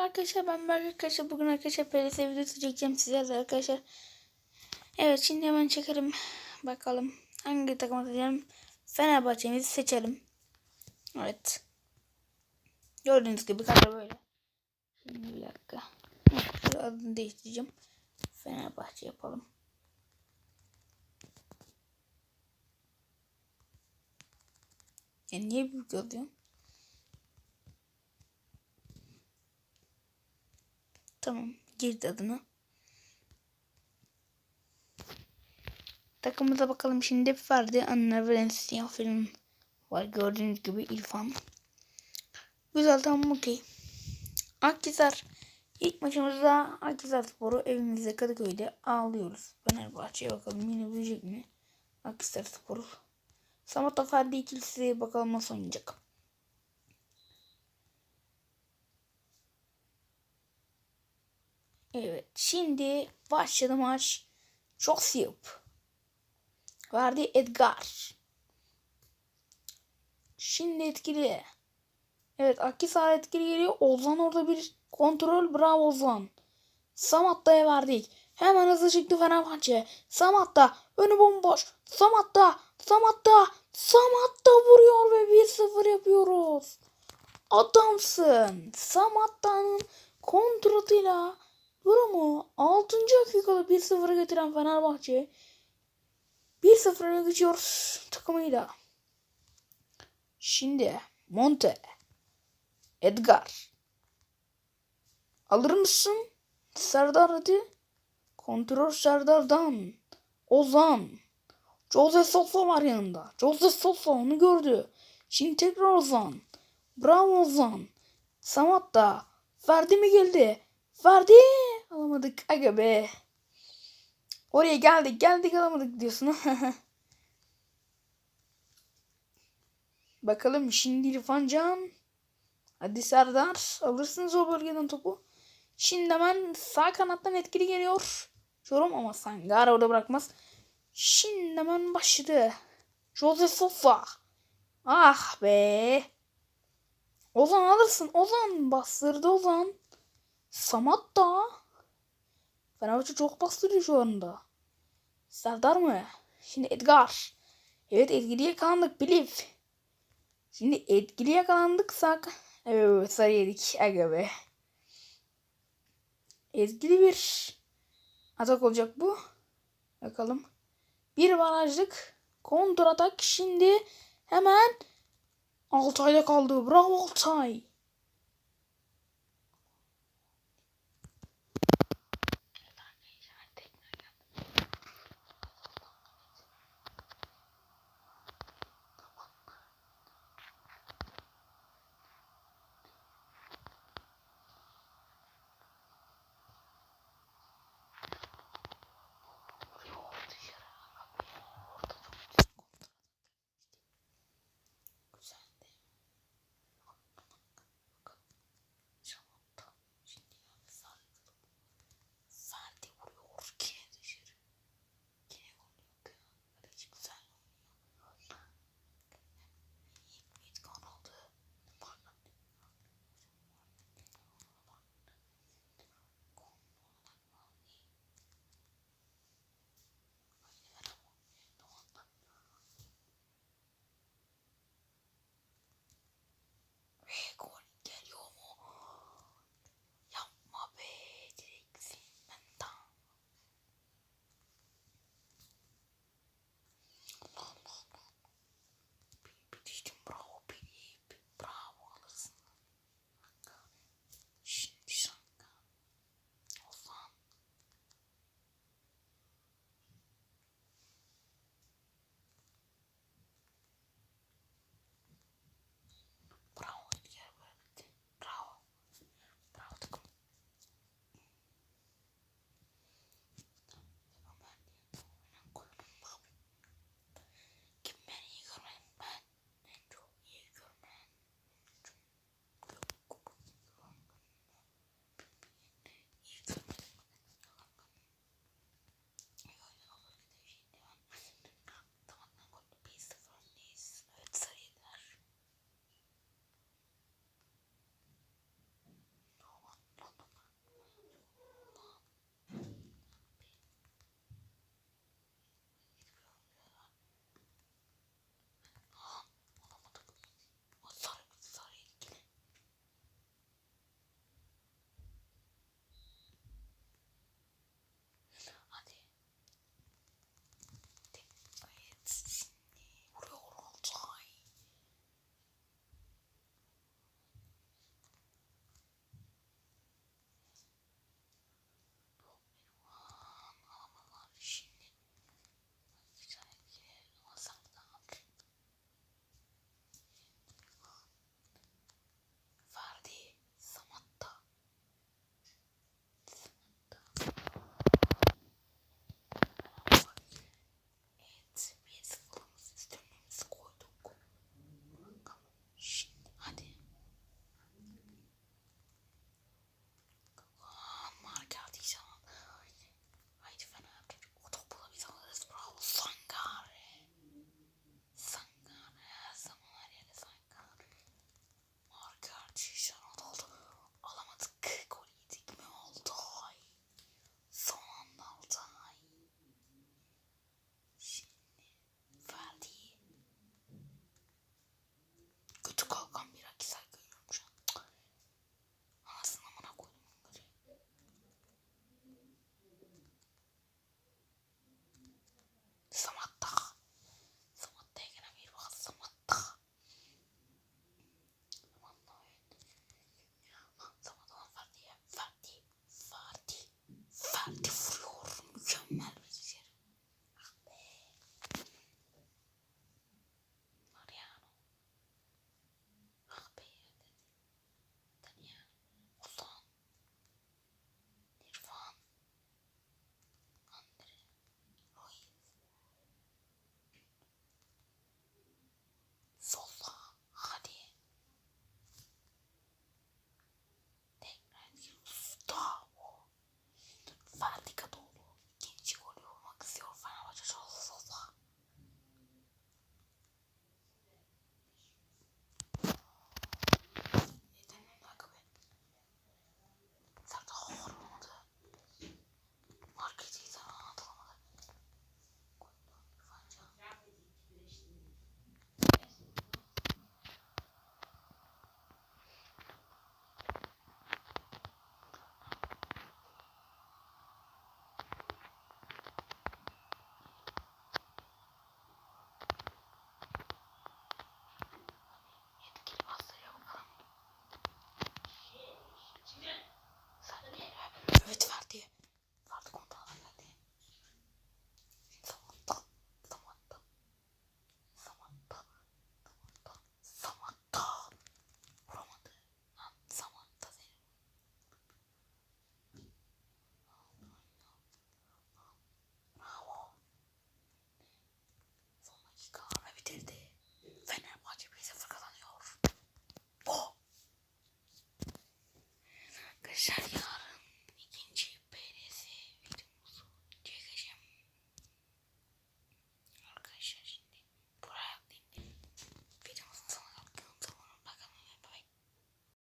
arkadaşlar ben Berk arkadaşlar bugün arkadaşlar PLS videosu çekeceğim sizlerle arkadaşlar. Evet şimdi hemen çekelim bakalım hangi takım atacağım. Fenerbahçe'mizi seçelim. Evet. Gördüğünüz gibi kadro böyle. Şimdi bir dakika. Şu adını değiştireceğim. Fenerbahçe yapalım. Ya niye büyük yazıyorum? Tamam. Girdi adını. Takımıza bakalım şimdi. Ferdi, Anna, Valencia falan var. Gördüğünüz gibi İrfan. Güzel tamam okey. Akhisar. İlk maçımızda Akhisar Spor'u evimizde Kadıköy'de ağlıyoruz. Fenerbahçe'ye bakalım yine bilecek mi? Akhisar Spor'u. Samat'la Ferdi ikilisi bakalım nasıl oynayacak. Evet şimdi başladı maç. Çok siyip. Verdi Edgar. Şimdi etkili. Evet Akisar etkili geliyor. Ozan orada bir kontrol. Bravo Ozan. Samatta'ya verdik. Hemen hızlı çıktı Fenerbahçe. Samatta önü bomboş. Samatta Samatta Samatta vuruyor ve 1-0 yapıyoruz. Adamsın. Samatta'nın kontratıyla durumu 6. dakikada 1-0'a getiren Fenerbahçe 1-0 öne geçiyor takımıyla. Şimdi Monte Edgar Alır mısın? Serdar hadi. Kontrol Serdar'dan. Ozan. Jose Sosa var yanında. Jose Sosa onu gördü. Şimdi tekrar Ozan. Bravo Ozan. Samat da. Ferdi mi geldi? Ferdi. Alamadık. Aga be. Oraya geldik geldik alamadık diyorsun. Bakalım şimdi İrfan Can. Hadi Serdar. Alırsınız o bölgeden topu. Şimdi hemen sağ kanattan etkili geliyor. Yorum ama Sangara orada bırakmaz. Şimdi hemen başladı. Jose Sofa. Ah be. Ozan alırsın. Ozan bastırdı Ozan. Samat da. Fenerbahçe çok bastırıyor şu anda. Serdar mı? Şimdi Edgar. Evet etkili yakalandık Bilif. Şimdi etkili yakalandık sak. Evet sarı yedik. Aga be. Etkili bir atak olacak bu. Bakalım. Bir barajlık kontratak şimdi hemen Altay'da kaldı. Bravo Altay. arkadaşlar.